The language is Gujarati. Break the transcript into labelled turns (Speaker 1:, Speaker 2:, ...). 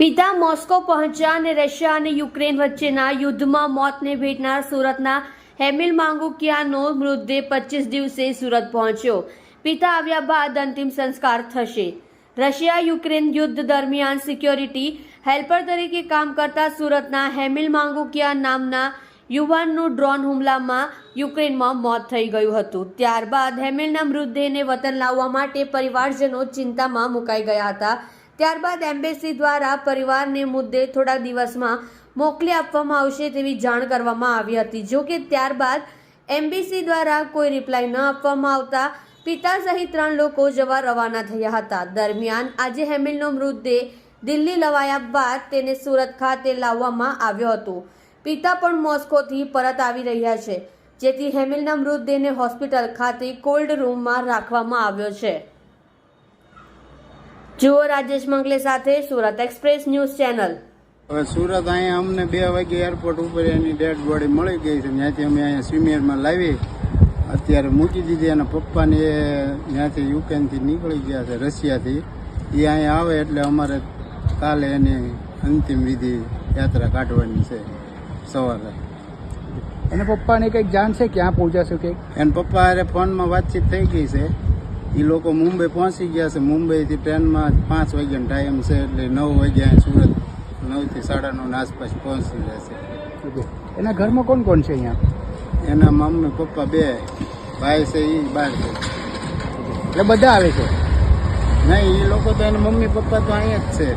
Speaker 1: પિતા મોસ્કો પહોંચ્યા અને રશિયા અને યુક્રેન વચ્ચેના યુદ્ધમાં મોતને ભેટનાર સુરતના હેમિલ માંગુકિયાનો મૃતદેહ પચીસ દિવસે સુરત પહોંચ્યો. પિતા આવ્યા બાદ અંતિમ સંસ્કાર થશે. રશિયા યુક્રેન યુદ્ધ દરમિયાન સિક્યોરિટી હેલ્પર તરીકે કામ કરતા સુરતના હેમિલ માંગુકિયા નામના યુવાનનું ડ્રોન હુમલામાં યુક્રેનમાં મોત થઈ ગયું હતું. ત્યારબાદ હેમિલના મૃતદેહને વતન લાવવા માટે પરિવારજનો ચિંતામાં મુકાઈ ગયા હતા. ત્યારબાદ એમ્બેસી દ્વારા પરિવારને મુદ્દે થોડા દિવસમાં મોકલી આપવામાં આવશે તેવી જાણ કરવામાં આવી હતી. જો કે ત્યારબાદ એમ્બેસી દ્વારા કોઈ રિપ્લાય ન આપવામાં આવતા પિતા સહિત ત્રણ લોકો જવા રવાના થયા હતા. દરમિયાન આજે હેમિલનો મૃતદેહ દિલ્હી લવાયા બાદ તેને સુરત ખાતે લાવવામાં આવ્યો હતો. પિતા પણ મોસ્કોથી પરત આવી રહ્યા છે, જેથી હેમિલના મૃતદેહને હોસ્પિટલ ખાતે કોલ્ડ રૂમમાં રાખવામાં આવ્યો છે. જુઓ રાજેશ મંગલે સાથે સુરત એક્સપ્રેસ ન્યૂઝ ચેનલ.
Speaker 2: હવે સુરત અહીંયા અમને બે વાગે એરપોર્ટ ઉપર એની ડેડ બોડી મળી ગઈ છે. ત્યાંથી અમે અહીંયા સ્વિમિયરમાં લાવી અત્યારે મૂકી દીધી અને પપ્પાને એ ત્યાંથી યુક્રેનથી નીકળી ગયા છે રશિયાથી. એ અહીંયા આવે એટલે અમારે કાલે એની અંતિમ વિધિ યાત્રા કાઢવાની છે સવારે.
Speaker 3: એને પપ્પાને કંઈક જાણ છે ક્યાં પહોંચાશે કંઈક
Speaker 2: એના પપ્પા હારે ફોનમાં વાતચીત થઈ ગઈ છે. એ લોકો મુંબઈ પહોંચી ગયા છે. મુંબઈથી ટ્રેનમાં પાંચ વાગ્યાનો ટાઈમ છે એટલે નવ વાગ્યા સુરત નવથી સાડા નવ આસપાસ પહોંચી જશે
Speaker 3: એના ઘરમાં કોણ કોણ છે અહીંયા?
Speaker 2: એના મમ્મી પપ્પા બે ભાઈ છે એ બહાર છે.
Speaker 3: એટલે બધા આવે છે?
Speaker 2: નહીં એ લોકો તો એના મમ્મી પપ્પા તો અહીંયા જ છે.